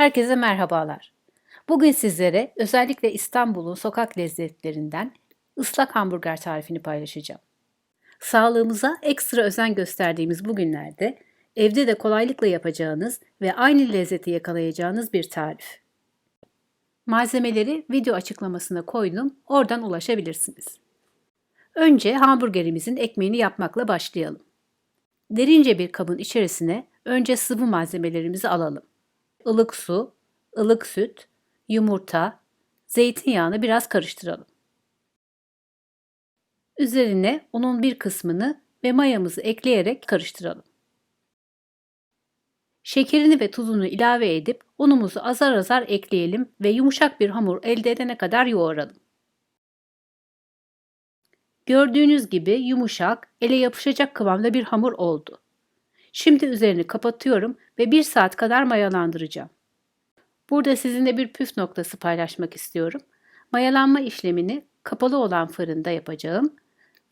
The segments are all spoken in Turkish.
Herkese merhabalar. Bugün sizlere özellikle İstanbul'un sokak lezzetlerinden ıslak hamburger tarifini paylaşacağım. Sağlığımıza ekstra özen gösterdiğimiz bu günlerde evde de kolaylıkla yapacağınız ve aynı lezzeti yakalayacağınız bir tarif. Malzemeleri video açıklamasına koydum, oradan ulaşabilirsiniz. Önce hamburgerimizin ekmeğini yapmakla başlayalım. Derince bir kabın içerisine önce sıvı malzemelerimizi alalım. Ilık su, ılık süt, yumurta, zeytinyağını biraz karıştıralım. Üzerine unun bir kısmını ve mayamızı ekleyerek karıştıralım. Şekerini ve tuzunu ilave edip unumuzu azar azar ekleyelim ve yumuşak bir hamur elde edene kadar yoğuralım. Gördüğünüz gibi yumuşak, ele yapışacak kıvamda bir hamur oldu. Şimdi üzerini kapatıyorum ve 1 saat kadar mayalandıracağım. Burada sizinle bir püf noktası paylaşmak istiyorum. Mayalanma işlemini kapalı olan fırında yapacağım.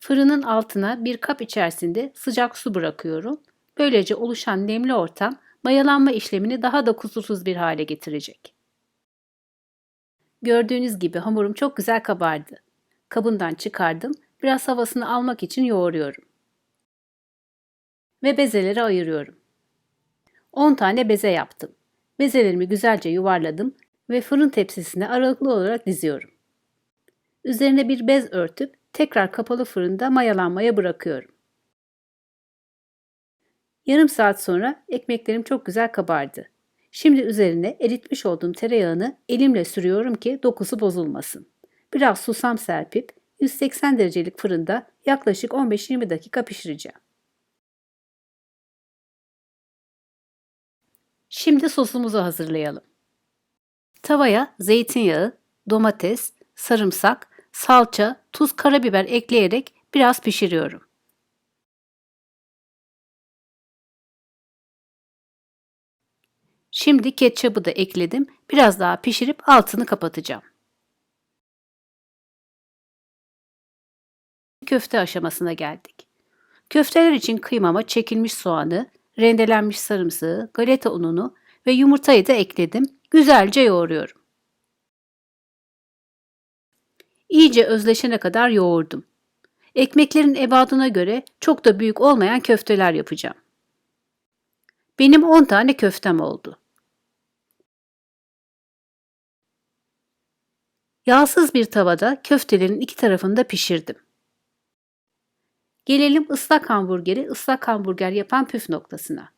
Fırının altına bir kap içerisinde sıcak su bırakıyorum. Böylece oluşan nemli ortam mayalanma işlemini daha da kusursuz bir hale getirecek. Gördüğünüz gibi hamurum çok güzel kabardı. Kabından çıkardım. Biraz havasını almak için yoğuruyorum. Ve bezeleri ayırıyorum. 10 tane beze yaptım. Bezelerimi güzelce yuvarladım ve fırın tepsisine aralıklı olarak diziyorum. Üzerine bir bez örtüp tekrar kapalı fırında mayalanmaya bırakıyorum. Yarım saat sonra ekmeklerim çok güzel kabardı. Şimdi üzerine eritmiş olduğum tereyağını elimle sürüyorum ki dokusu bozulmasın. Biraz susam serpip 180 derecelik fırında yaklaşık 15-20 dakika pişireceğim. Şimdi sosumuzu hazırlayalım. Tavaya zeytinyağı, domates, sarımsak, salça, tuz, karabiber ekleyerek biraz pişiriyorum. Şimdi ketçabı da ekledim. Biraz daha pişirip altını kapatacağım. Köfte aşamasına geldik. Köfteler için kıymama çekilmiş soğanı, rendelenmiş sarımsağı, galeta ununu ve yumurtayı da ekledim. Güzelce yoğuruyorum. İyice özleşene kadar yoğurdum. Ekmeklerin ebadına göre çok da büyük olmayan köfteler yapacağım. Benim 10 tane köftem oldu. Yağsız bir tavada köftelerin iki tarafını da pişirdim. Gelelim ıslak hamburgeri ıslak hamburger yapan püf noktasına.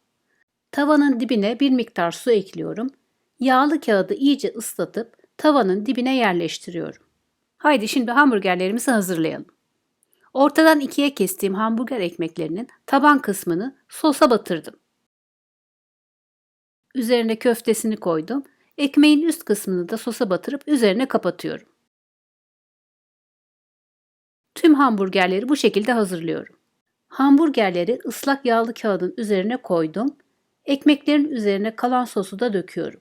Tavanın dibine bir miktar su ekliyorum. Yağlı kağıdı iyice ıslatıp tavanın dibine yerleştiriyorum. Haydi şimdi hamburgerlerimizi hazırlayalım. Ortadan ikiye kestiğim hamburger ekmeklerinin taban kısmını sosa batırdım. Üzerine köftesini koydum. Ekmeğin üst kısmını da sosa batırıp üzerine kapatıyorum. Tüm hamburgerleri bu şekilde hazırlıyorum. Hamburgerleri ıslak yağlı kağıdın üzerine koydum. Ekmeklerin üzerine kalan sosu da döküyorum.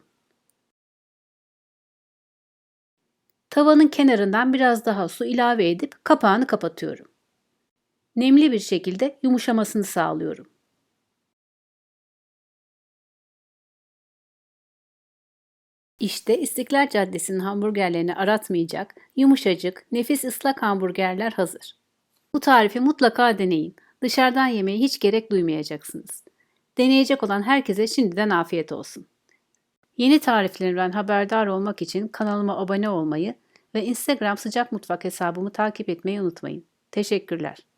Tavanın kenarından biraz daha su ilave edip kapağını kapatıyorum. Nemli bir şekilde yumuşamasını sağlıyorum. İşte İstiklal Caddesi'nin hamburgerlerini aratmayacak, yumuşacık, nefis ıslak hamburgerler hazır. Bu tarifi mutlaka deneyin. Dışarıdan yemeye hiç gerek duymayacaksınız. Deneyecek olan herkese şimdiden afiyet olsun. Yeni tariflerimden haberdar olmak için kanalıma abone olmayı ve Instagram sıcak mutfak hesabımı takip etmeyi unutmayın. Teşekkürler.